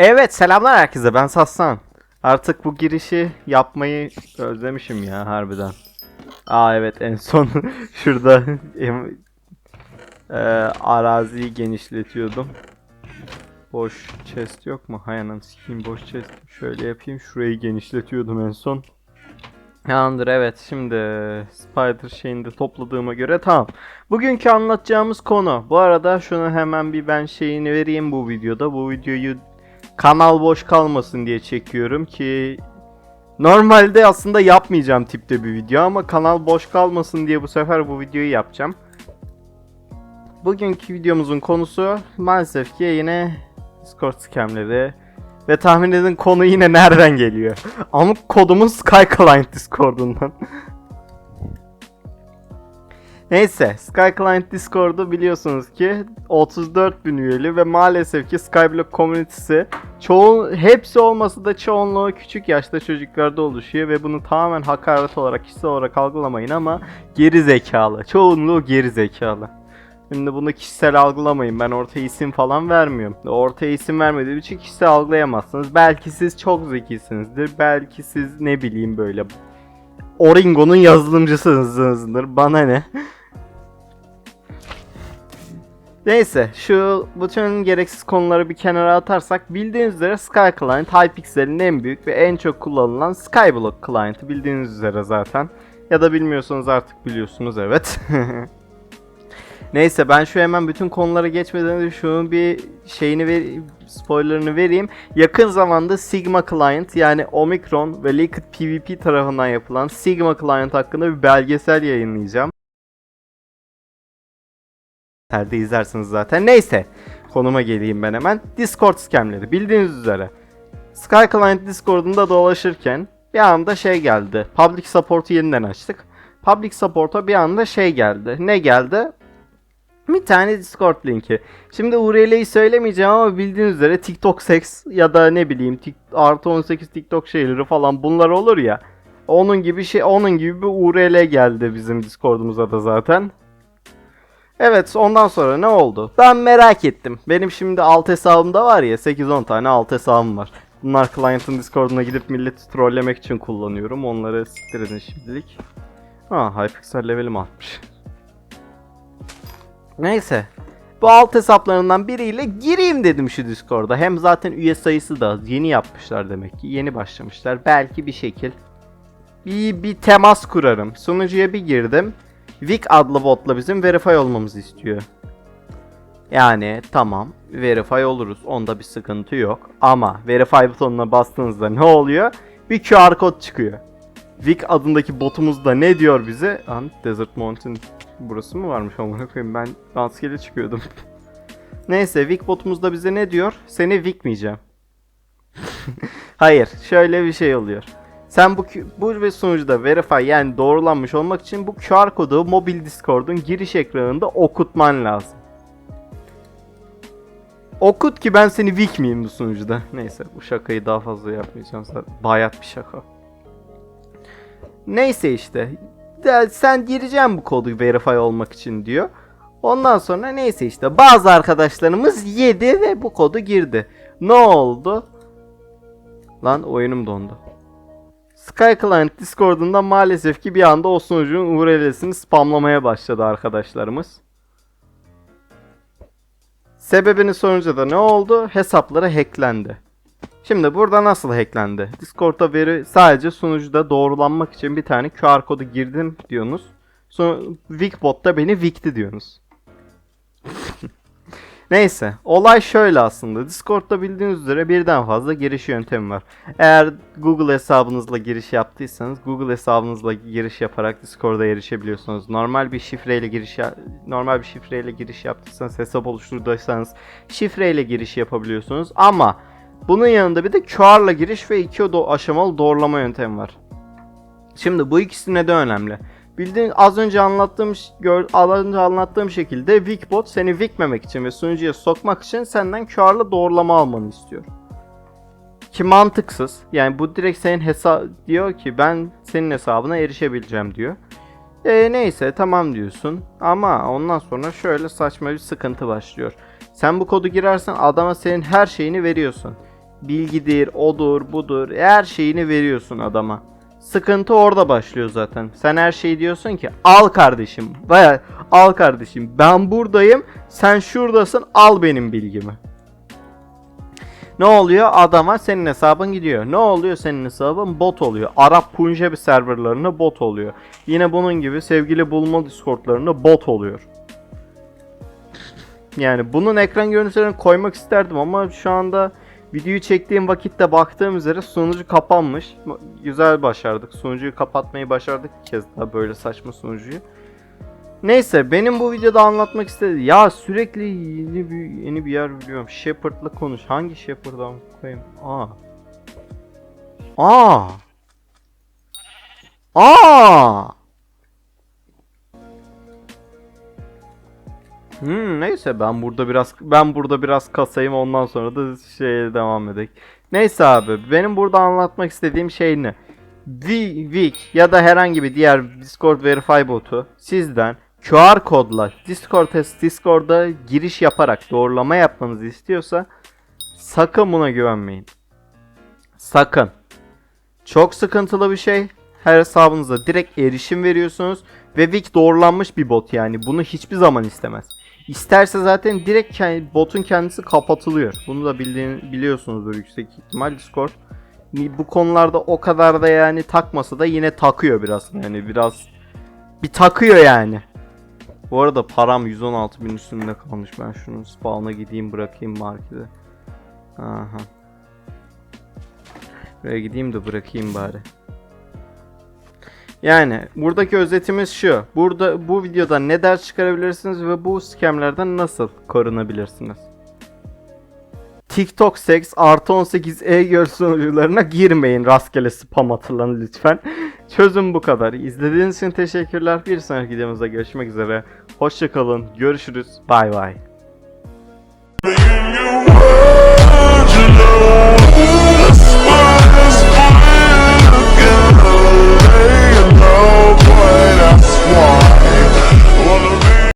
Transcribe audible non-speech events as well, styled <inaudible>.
Evet selamlar herkese ben Sassan. Artık bu girişi yapmayı özlemişim ya harbiden. Aa evet en son <laughs> şurada e, araziyi genişletiyordum. Boş chest yok mu? Hay anam sikeyim boş chest. Şöyle yapayım şurayı genişletiyordum en son. Yandır evet şimdi Spider şeyini de topladığıma göre tamam. Bugünkü anlatacağımız konu. Bu arada şunu hemen bir ben şeyini vereyim bu videoda. Bu videoyu kanal boş kalmasın diye çekiyorum ki normalde aslında yapmayacağım tipte bir video ama kanal boş kalmasın diye bu sefer bu videoyu yapacağım. Bugünkü videomuzun konusu maalesef ki yine Discord scamleri ve tahmin edin konu yine nereden geliyor? <laughs> Ama kodumuz Sky Discord'undan. Neyse, Sky Client Discord'u biliyorsunuz ki 34 bin üyeli ve maalesef ki Skyblock komünitesi çoğu hepsi olması da çoğunluğu küçük yaşta çocuklarda oluşuyor ve bunu tamamen hakaret olarak kişisel olarak algılamayın ama geri zekalı. Çoğunluğu geri zekalı. Şimdi bunu kişisel algılamayın. Ben ortaya isim falan vermiyorum. Ortaya isim vermediğim için kişisel algılayamazsınız. Belki siz çok zekisinizdir. Belki siz ne bileyim böyle Oringo'nun yazılımcısınızdır. Bana ne? <laughs> Neyse şu bütün gereksiz konuları bir kenara atarsak bildiğiniz üzere Sky Client Hypixel'in en büyük ve en çok kullanılan Skyblock Client'ı bildiğiniz üzere zaten. Ya da bilmiyorsanız artık biliyorsunuz evet. <laughs> Neyse ben şu hemen bütün konulara geçmeden önce şunun bir şeyini ver spoilerını vereyim. Yakın zamanda Sigma Client yani Omicron ve Liquid PvP tarafından yapılan Sigma Client hakkında bir belgesel yayınlayacağım. Terde izlersiniz zaten. Neyse. Konuma geleyim ben hemen. Discord scamleri. Bildiğiniz üzere. Sky Client Discord'unda dolaşırken bir anda şey geldi. Public Support'u yeniden açtık. Public Support'a bir anda şey geldi. Ne geldi? Bir tane Discord linki. Şimdi URL'yi söylemeyeceğim ama bildiğiniz üzere TikTok Sex ya da ne bileyim artı 18 TikTok şeyleri falan bunlar olur ya. Onun gibi şey onun gibi bir URL geldi bizim Discord'umuza da zaten. Evet ondan sonra ne oldu? Ben merak ettim. Benim şimdi alt hesabımda var ya 8-10 tane alt hesabım var. Bunlar client'ın Discord'una gidip milleti trollemek için kullanıyorum. Onları siktir edin şimdilik. Ha Hypixel levelim artmış. Neyse. Bu alt hesaplarından biriyle gireyim dedim şu Discord'a. Hem zaten üye sayısı da. Yeni yapmışlar demek ki. Yeni başlamışlar. Belki bir şekil bir, bir temas kurarım. Sunucuya bir girdim. Vic adlı botla bizim verify olmamızı istiyor. Yani tamam verify oluruz. Onda bir sıkıntı yok. Ama verify butonuna bastığınızda ne oluyor? Bir QR kod çıkıyor. Vic adındaki botumuz da ne diyor bize? Lan Desert Mountain burası mı varmış amına koyayım ben rastgele çıkıyordum. <laughs> Neyse Vic botumuz da bize ne diyor? Seni Vic'meyeceğim. <laughs> Hayır, şöyle bir şey oluyor. Sen bu bu ve sunucuda verify yani doğrulanmış olmak için bu QR kodu mobil Discord'un giriş ekranında okutman lazım. Okut ki ben seni Vic miyim bu sunucuda. Neyse bu şakayı daha fazla yapmayacağım zaten. Bayat bir şaka. Neyse işte. De, sen gireceğim bu kodu verify olmak için diyor. Ondan sonra neyse işte bazı arkadaşlarımız yedi ve bu kodu girdi. Ne oldu? Lan oyunum dondu. Sky Client Discord'unda maalesef ki bir anda o sunucunun URL'sini spamlamaya başladı arkadaşlarımız. Sebebini sorunca da ne oldu? Hesapları hacklendi. Şimdi burada nasıl hacklendi? Discord'da veri sadece sunucuda doğrulanmak için bir tane QR kodu girdim diyorsunuz. Sonra Wikbot'ta beni Wikti diyorsunuz. Neyse, olay şöyle aslında. Discord'da bildiğiniz üzere birden fazla giriş yöntemi var. Eğer Google hesabınızla giriş yaptıysanız Google hesabınızla giriş yaparak Discord'a erişebiliyorsunuz. Normal bir şifreyle giriş normal bir şifreyle giriş yaptıysanız hesap oluşturduysanız şifreyle giriş yapabiliyorsunuz ama bunun yanında bir de QR'la giriş ve iki aşamalı doğrulama yöntemi var. Şimdi bu ikisine de önemli. Bildiğin az önce anlattığım gör, az önce anlattığım şekilde Wikbot seni wikmemek için ve sunucuya sokmak için senden QR'la doğrulama almanı istiyor. Ki mantıksız. Yani bu direkt senin hesap diyor ki ben senin hesabına erişebileceğim diyor. E neyse tamam diyorsun. Ama ondan sonra şöyle saçma bir sıkıntı başlıyor. Sen bu kodu girersen adama senin her şeyini veriyorsun. bilgidir, odur, budur her şeyini veriyorsun adama. Sıkıntı orada başlıyor zaten. Sen her şeyi diyorsun ki al kardeşim. Baya al kardeşim. Ben buradayım. Sen şuradasın. Al benim bilgimi. Ne oluyor? Adama senin hesabın gidiyor. Ne oluyor senin hesabın? Bot oluyor. Arap Punjabi serverlarına bot oluyor. Yine bunun gibi sevgili bulma discordlarına bot oluyor. Yani bunun ekran görüntülerini koymak isterdim ama şu anda videoyu çektiğim vakitte baktığım üzere sunucu kapanmış. Güzel başardık. Sunucuyu kapatmayı başardık bir kez daha böyle saçma sunucuyu. Neyse benim bu videoda anlatmak istediğim ya sürekli yeni bir yeni bir yer biliyorum. Shepard'la konuş. Hangi Shepard'dan koyayım? Aa. Aa. Aa. Hmm, neyse ben burada biraz ben burada biraz kasayım ondan sonra da şeye devam edelim. Neyse abi benim burada anlatmak istediğim şey ne? Vi- Vik ya da herhangi bir diğer Discord Verify botu sizden QR kodla Discord Discord'a giriş yaparak doğrulama yapmanızı istiyorsa sakın buna güvenmeyin. Sakın. Çok sıkıntılı bir şey. Her hesabınıza direkt erişim veriyorsunuz ve Wik doğrulanmış bir bot yani bunu hiçbir zaman istemez. İsterse zaten direkt botun kendisi kapatılıyor. Bunu da bildiğin, biliyorsunuzdur yüksek ihtimal Discord. Bu konularda o kadar da yani takmasa da yine takıyor biraz. Yani biraz bir takıyor yani. Bu arada param 116 bin üstünde kalmış. Ben şunu spawn'a gideyim bırakayım markete. Aha. Buraya gideyim de bırakayım bari. Yani buradaki özetimiz şu. Burada bu videoda ne ders çıkarabilirsiniz ve bu scamlerden nasıl korunabilirsiniz? TikTok seks artı 18 e-girl sunucularına girmeyin rastgele spam atılan lütfen. <laughs> Çözüm bu kadar. İzlediğiniz için teşekkürler. Bir sonraki videomuzda görüşmek üzere. Hoşçakalın. Görüşürüz. Bay bay.